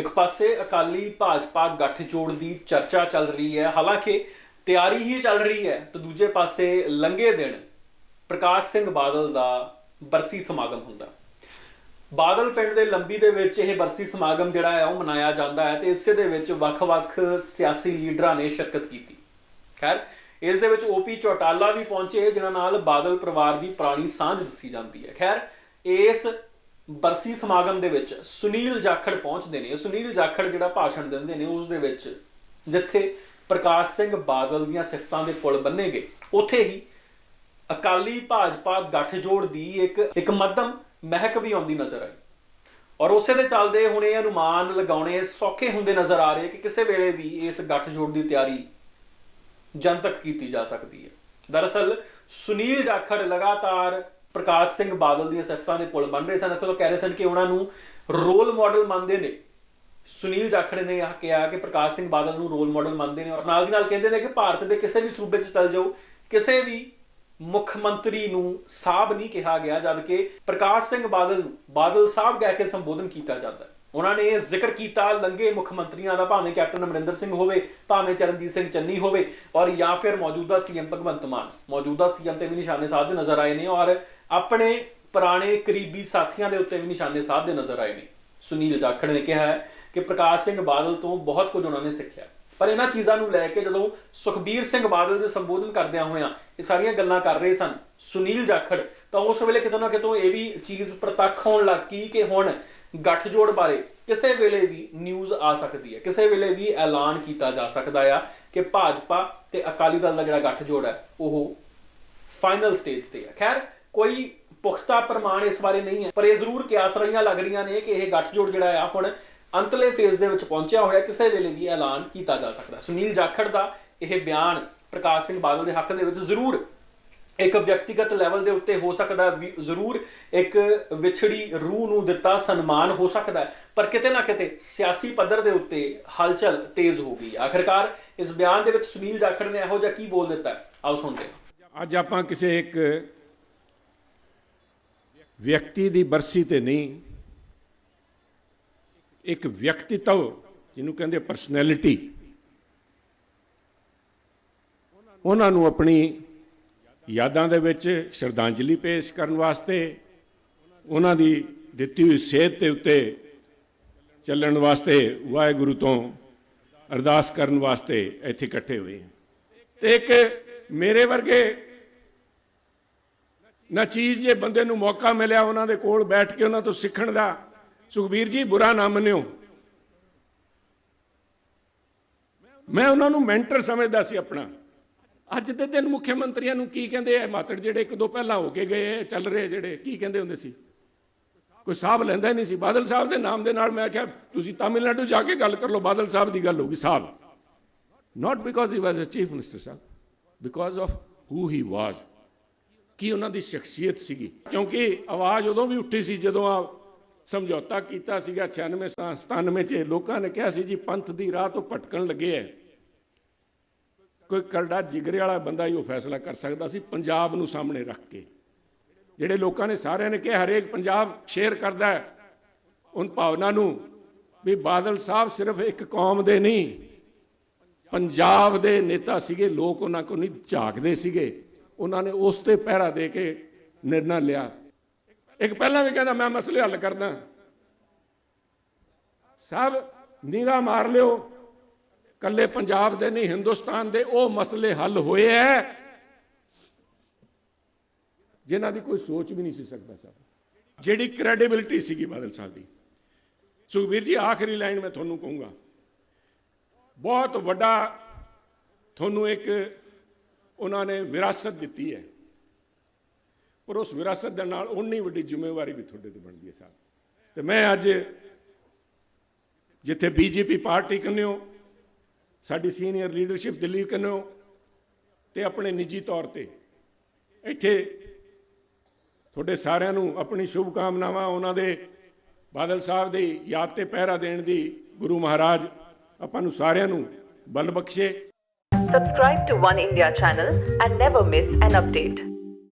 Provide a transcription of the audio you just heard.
ਇੱਕ ਪਾਸੇ ਅਕਾਲੀ ਭਾਜਪਾ ਗੱਠਜੋੜ ਦੀ ਚਰਚਾ ਚੱਲ ਰਹੀ ਹੈ, ਹਾਲਾਂਕਿ ਤਿਆਰੀ ਹੀ ਚੱਲ ਰਹੀ ਹੈ, ਤੇ ਦੂਜੇ ਪਾਸੇ ਲੰਗੇ ਦਿਨ ਪ੍ਰਕਾਸ਼ ਸਿੰਘ ਬਾਦਲ ਦਾ ਬਰਸੀ ਸਮਾਗਮ ਹੁੰਦਾ। ਬਾਦਲ ਪਿੰਡ ਦੇ ਲੰਬੀ ਦੇ ਵਿੱਚ ਇਹ ਬਰਸੀ ਸਮਾਗਮ ਜਿਹੜਾ ਹੈ, ਉਹ ਮਨਾਇਆ ਜਾਂਦਾ ਹੈ ਤੇ ਇਸੇ ਦੇ ਵਿੱਚ ਵੱਖ-ਵੱਖ ਸਿਆਸੀ ਲੀਡਰਾਂ ਨੇ ਸ਼ਿਰਕਤ ਕੀਤੀ। ਖੈਰ, ਇਸ ਦੇ ਵਿੱਚ ਓਪੀ ਚੌਟਾਲਾ ਵੀ ਪਹੁੰਚੇ, ਜਿਨ੍ਹਾਂ ਨਾਲ ਬਾਦਲ ਪਰਿਵਾਰ ਦੀ ਪੁਰਾਣੀ ਸਾਂਝ ਦੱਸੀ ਜਾਂਦੀ ਹੈ। ਖੈਰ, ਇਸ ਬਰਸੀ ਸਮਾਗਮ ਦੇ ਵਿੱਚ ਸੁਨੀਲ ਜਾਖੜ ਪਹੁੰਚਦੇ ਨੇ। ਸੁਨੀਲ ਜਾਖੜ ਜਿਹੜਾ ਭਾਸ਼ਣ ਦਿੰਦੇ ਨੇ, ਉਸ ਦੇ ਵਿੱਚ ਜਿੱਥੇ ਪ੍ਰਕਾਸ਼ ਸਿੰਘ ਬਾਦਲ ਦੀਆਂ ਸਿਫਤਾਂ ਦੇ ਪੁਲ ਬੰਨੇ ਗਏ ਉੱਥੇ ਹੀ ਅਕਾਲੀ ਭਾਜਪਾ ਗੱਠਜੋੜ ਦੀ ਇੱਕ ਇੱਕ ਮੱਧਮ ਮਹਿਕ ਵੀ ਆਉਂਦੀ ਨਜ਼ਰ ਆਈ। ਔਰ ਉਸੇ ਦੇ ਚੱਲਦੇ ਹੁਣ ਇਹ ਅਨੁਮਾਨ ਲਗਾਉਣੇ ਸੌਖੇ ਹੁੰਦੇ ਨਜ਼ਰ ਆ ਰਹੇ ਕਿ ਕਿਸੇ ਵੇਲੇ ਵੀ ਇਸ ਗੱਠਜੋੜ ਦੀ ਤਿਆਰੀ ਜਨਤਕ ਕੀਤੀ ਜਾ ਸਕਦੀ ਹੈ। ਦਰਅਸਲ ਸੁਨੀਲ ਜਾਖੜ ਲਗਾਤਾਰ ਪ੍ਰਕਾਸ਼ ਸਿੰਘ ਬਾਦਲ ਦੀਆਂ ਸਿਫਤਾਂ ਦੇ ਪੁਲ ਬਣ ਰਹੇ ਸਨ। ਇੱਥੋਂ ਕਹਿ ਰਹੇ ਸਨ ਕਿ ਉਹਨਾਂ ਨੂੰ ਰੋਲ ਮਾਡਲ ਮੰਨਦੇ ਨੇ। ਸੁਨੀਲ ਜਾਖੜੇ ਨੇ ਇਹ ਕਿਹਾ ਕਿ ਪ੍ਰਕਾਸ਼ ਸਿੰਘ ਬਾਦਲ ਨੂੰ ਰੋਲ ਮਾਡਲ ਮੰਨਦੇ ਨੇ ਔਰ ਨਾਲ ਦੀ ਨਾਲ ਕਹਿੰਦੇ ਨੇ ਕਿ ਭਾਰਤ ਦੇ ਕਿਸੇ ਵੀ ਸੂਬੇ 'ਚ ਚਲ ਜਾਓ, ਕਿਸੇ ਵੀ ਮੁੱਖ ਮੰਤਰੀ ਨੂੰ ਸਾਹਿਬ ਨਹੀਂ ਕਿਹਾ ਗਿਆ, ਜਦ ਕਿ ਪ੍ਰਕਾਸ਼ ਸਿੰਘ ਬਾਦਲ ਨੂੰ ਬਾਦਲ ਸਾਹਿਬ ਕਹਿ ਕੇ ਸੰਬੋਧਨ ਕੀਤਾ ਜਾਂਦਾ ਉਹਨਾਂ ਨੇ ਜ਼ਿਕਰ ਕੀਤਾ ਲੰਗੇ ਮੁੱਖ ਮੰਤਰੀਆਂ ਦਾ, ਭਾਵੇਂ ਕੈਪਟਨ ਅਮਰਿੰਦਰ ਸਿੰਘ ਹੋਵੇ, ਭਾਵੇਂ ਚਰਨਜੀਤ ਸਿੰਘ ਚੰਨੀ ਹੋਵੇ, ਔਰ ਜਾਂ ਫਿਰ ਮੌਜੂਦਾ ਸੀਐਮ ਭਗਵੰਤ ਮਾਨ। ਮੌਜੂਦਾ ਸੀਐਮ ਤੇ ਵੀ ਨਿਸ਼ਾਨੇ ਸਾਧਦੇ ਨਜ਼ਰ ਆਏ ਨੇ, ਔਰ ਆਪਣੇ ਪੁਰਾਣੇ ਕਰੀਬੀ ਸਾਥੀਆਂ ਦੇ ਉੱਤੇ ਵੀ ਨਿਸ਼ਾਨੇ ਸਾਧਦੇ ਨਜ਼ਰ ਆਏ ਨੇ। ਸੁਨੀਲ ਜਾਖੜ ਨੇ ਕਿਹਾ ਹੈ ਕਿ ਪ੍ਰਕਾਸ਼ ਸਿੰਘ ਬਾਦਲ ਤੋਂ ਬਹੁਤ ਕੁਝ ਉਹਨਾਂ ਨੇ ਸਿੱਖਿਆ। ਪਰ ਇਹਨਾਂ ਚੀਜ਼ਾਂ ਨੂੰ ਲੈ ਕੇ ਜਦੋਂ ਸੁਖਬੀਰ ਸਿੰਘ ਬਾਦਲ ਦੇ ਸੰਬੋਧਨ ਕਰਦਿਆਂ ਹੋਇਆਂ ਇਹ ਸਾਰੀਆਂ ਗੱਲਾਂ ਕਰ ਰਹੇ ਸਨ, ਸੁਨੀਲ ਜਾਖੜ, ਤਾਂ ਉਸ ਵੇਲੇ ਕਿਤੇ ਨਾ ਕਿਤੋਂ ਇਹ ਵੀ ਚੀਜ਼ ਪ੍ਰਤੱਖ ਹੋਣ ਲੱਗ ਗਈ ਕਿ ਹੁਣ ਗੱਠਜੋੜ ਬਾਰੇ ਕਿਸੇ ਵੇਲੇ ਵੀ ਨਿਊਜ਼ ਆ ਸਕਦੀ ਹੈ, ਕਿਸੇ ਵੇਲੇ ਵੀ ਐਲਾਨ ਕੀਤਾ ਜਾ ਸਕਦਾ ਆ ਕਿ ਭਾਜਪਾ ਤੇ ਅਕਾਲੀ ਦਲ ਦਾ ਜਿਹੜਾ ਗੱਠਜੋੜ ਹੈ, ਉਹ ਫਾਈਨਲ ਸਟੇਜ ਤੇ ਹੈ। ਖੈਰ, ਕੋਈ ਪੁਖਤਾ ਪ੍ਰਮਾਣ ਇਸ ਬਾਰੇ ਨਹੀਂ ਹੈ, ਪਰ ਇਹ ਜ਼ਰੂਰ ਕਿਆਸ ਰਹੀਆਂ ਲੱਗ ਰਹੀਆਂ ਨੇ ਕਿ ਇਹ ਗੱਠਜੋੜ ਜਿਹੜਾ ਆ ਹੁਣ ਅੰਤਲੇ ਫੇਜ਼ ਦੇ ਵਿੱਚ ਪਹੁੰਚਿਆ ਹੋਇਆ ਕਿਸੇ ਵੇਲੇ ਵੀ ਐਲਾਨ ਕੀਤਾ ਜਾ ਸਕਦਾ। ਸੁਨੀਲ ਜਾਖੜ ਦਾ ਇਹ ਬਿਆਨ ਪ੍ਰਕਾਸ਼ ਸਿੰਘ ਬਾਦਲ ਦੇ ਹੱਕ ਦੇ ਵਿੱਚ ਜ਼ਰੂਰ ਇੱਕ ਵਿਅਕਤੀਗਤ ਲੈਵਲ ਦੇ ਉੱਤੇ ਹੋ ਸਕਦਾ ਜ਼ਰੂਰ ਇੱਕ ਵਿਛੜੀ ਰੂਹ ਨੂੰ ਦਿੱਤਾ ਸਨਮਾਨ ਹੋ ਸਕਦਾ ਪਰ ਕਿਤੇ ਨਾ ਕਿਤੇ ਸਿਆਸੀ ਪੱਧਰ ਦੇ ਉੱਤੇ ਹਲਚਲ ਤੇਜ਼ ਹੋ ਗਈ ਆਖਰਕਾਰ ਇਸ ਬਿਆਨ ਦੇ ਵਿੱਚ ਸੁਨੀਲ ਜਾਖੜ ਨੇ ਇਹੋ ਜਿਹਾ ਕੀ ਬੋਲ ਦਿੱਤਾ ਆਓ ਸੁਣਦੇ ਹਾਂ। ਅੱਜ ਆਪਾਂ ਕਿਸੇ ਇੱਕ ਵਿਅਕਤੀ ਦੀ ਬਰਸੀ ਤੇ ਨਹੀਂ ਇੱਕ ਵਿਅਕਤੀਤਵ ਜਿਹਨੂੰ ਕਹਿੰਦੇ ਪਰਸਨੈਲਿਟੀ ਉਹਨਾਂ ਨੂੰ ਆਪਣੀ ਯਾਦਾਂ ਦੇ ਵਿੱਚ ਸ਼ਰਧਾਂਜਲੀ ਪੇਸ਼ ਕਰਨ ਵਾਸਤੇ, ਉਹਨਾਂ ਦੀ ਦਿੱਤੀ ਹੋਈ ਸੇਧ ਦੇ ਉੱਤੇ ਚੱਲਣ ਵਾਸਤੇ ਵਾਹਿਗੁਰੂ ਤੋਂ ਅਰਦਾਸ ਕਰਨ ਵਾਸਤੇ ਇੱਥੇ ਇਕੱਠੇ ਹੋਏ ਹਾਂ ਤੇ ਇੱਕ ਮੇਰੇ ਵਰਗੇ ਨਾ ਚੀਜ਼ ਜੇ ਬੰਦੇ ਨੂੰ ਮੌਕਾ ਮਿਲਿਆ ਉਹਨਾਂ ਦੇ ਕੋਲ ਬੈਠ ਕੇ ਉਹਨਾਂ ਤੋਂ ਸਿੱਖਣ ਦਾ ਸੁਖਬੀਰ ਜੀ, ਬੁਰਾ ਨਾ ਮੰਨਿਓ। ਮੈਂ ਉਹਨਾਂ ਨੂੰ ਮੈਂਟਰ ਸਮਝਦਾ ਸੀ ਆਪਣਾ। ਅੱਜ ਦੇ ਦਿਨ ਮੁੱਖ ਮੰਤਰੀਆਂ ਨੂੰ ਕੀ ਕਹਿੰਦੇ ਆ? ਮਾਤੜ ਜਿਹੜੇ ਇੱਕ ਦੋ ਪਹਿਲਾਂ ਹੋ ਕੇ ਗਏ ਚੱਲ ਰਹੇ ਜਿਹੜੇ, ਕੀ ਕਹਿੰਦੇ ਹੁੰਦੇ ਸੀ? ਕੋਈ ਸਾਹਿਬ ਲੈਂਦਾ ਨਹੀਂ ਸੀ। ਬਾਦਲ ਸਾਹਿਬ ਦੇ ਨਾਮ ਦੇ ਨਾਲ ਮੈਂ ਕਿਹਾ ਤੁਸੀਂ ਤਾਮਿਲਨਾਡੂ ਜਾ ਕੇ ਗੱਲ ਕਰ ਲਓ, ਬਾਦਲ ਸਾਹਿਬ ਦੀ ਗੱਲ ਹੋਗੀ ਸਾਹਿਬ not because he was a chief minister Sahib because of who he was ਕੀ ਉਹਨਾਂ ਦੀ ਸ਼ਖਸੀਅਤ ਸੀਗੀ। ਕਿਉਂਕਿ ਆਵਾਜ਼ ਉਦੋਂ ਵੀ ਉੱਠੀ ਸੀ ਜਦੋਂ ਆ ਸਮਝੌਤਾ ਕੀਤਾ ਸੀਗਾ 96 97 ਚ। ਲੋਕਾਂ ਨੇ ਕਿਹਾ ਸੀ ਜੀ, ਪੰਥ ਦੀ ਰਾਹ ਤੋਂ ਭਟਕਣ ਲੱਗੇ ਐ। ਕੋਈ ਕਰੜਾ ਜਿਗਰੇ ਵਾਲਾ ਬੰਦਾ ਹੀ ਉਹ ਫੈਸਲਾ ਕਰ ਸਕਦਾ ਸੀ, ਪੰਜਾਬ ਨੂੰ ਸਾਹਮਣੇ ਰੱਖ ਕੇ। ਜਿਹੜੇ ਲੋਕਾਂ ਨੇ ਸਾਰਿਆਂ ਨੇ ਕਿਹਾ, ਹਰੇਕ ਪੰਜਾਬ ਸ਼ੇਅਰ ਕਰਦਾ ਹੈ ਉਨ ਭਾਵਨਾ ਨੂੰ ਵੀ ਬਾਦਲ ਸਾਹਿਬ ਸਿਰਫ ਇੱਕ ਕੌਮ ਦੇ ਨਹੀਂ, ਪੰਜਾਬ ਦੇ ਨੇਤਾ ਸੀਗੇ, ਲੋਕ ਉਹਨਾਂ ਕੋਲ ਨਹੀਂ ਝਾਕਦੇ ਸੀਗੇ। ਉਹਨਾਂ ਨੇ ਉਸ ਤੇ ਪਹਿਰਾ ਦੇ ਕੇ ਨਿਰਣਾ ਲਿਆ। ਇੱਕ ਪਹਿਲਾਂ ਵੀ ਕਹਿੰਦਾ, ਮੈਂ ਮਸਲੇ ਹੱਲ ਕਰਦਾ। ਸਭ ਨਿਗਾਹ ਮਾਰ ਲਿਓ। ਕੱਲੇ ਪੰਜਾਬ ਦੇ ਨਹੀਂ, ਹਿੰਦੁਸਤਾਨ ਦੇ ਉਹ ਮਸਲੇ ਹੱਲ ਹੋਏ ਐ। ਜਿਨ੍ਹਾਂ ਦੀ ਕੋਈ ਸੋਚ ਵੀ ਨਹੀਂ ਸੀ ਸਕਦਾ ਸਾਹਿਬ ਜਿਹੜੀ ਕ੍ਰੈਡੀਬਿਲਿਟੀ ਸੀਗੀ ਬਾਦਲ ਸਾਹਿਬ ਦੀ। ਸੁਖਬੀਰ ਜੀ, ਆਖਰੀ ਲਾਈਨ ਮੈਂ ਤੁਹਾਨੂੰ ਕਹੂੰਗਾ। ਬਹੁਤ ਵੱਡਾ ਤੁਹਾਨੂੰ ਇੱਕ ਉਹਨਾਂ ਨੇ ਵਿਰਾਸਤ ਦਿੱਤੀ ਹੈ ਪਰ ਉਸ ਵਿਰਾਸਤ ਦੇ ਨਾਲ ਉਨੀ ਵੱਡੀ ਜ਼ਿੰਮੇਵਾਰੀ ਵੀ ਤੁਹਾਡੇ ਤੇ ਬਣਦੀ ਹੈ ਸਾਹਿਬ ਤੇ ਮੈਂ ਅੱਜ ਜਿੱਥੇ ਬੀਜੇਪੀ ਪਾਰਟੀ ਕੰਨਿਓ, ਸਾਡੀ ਸੀਨੀਅਰ ਲੀਡਰਸ਼ਿਪ ਦਿੱਲੀ ਕੰਨਿਓ ਤੇ ਆਪਣੇ ਨਿੱਜੀ ਤੌਰ ਤੇ ਇੱਥੇ ਤੁਹਾਡੇ ਸਾਰਿਆਂ ਨੂੰ ਆਪਣੀ ਸ਼ੁਭ ਕਾਮਨਾਵਾਂ ਉਹਨਾਂ ਦੇ ਬਾਦਲ ਸਾਹਿਬ ਦੀ ਯਾਦ ਤੇ ਪਹਿਰਾ ਦੇਣ ਦੀ ਗੁਰੂ ਮਹਾਰਾਜ ਆਪਾਂ ਨੂੰ ਸਾਰਿਆਂ ਨੂੰ ਬਲ ਬਖਸ਼ੇ Subscribe to One India channel and never miss an update.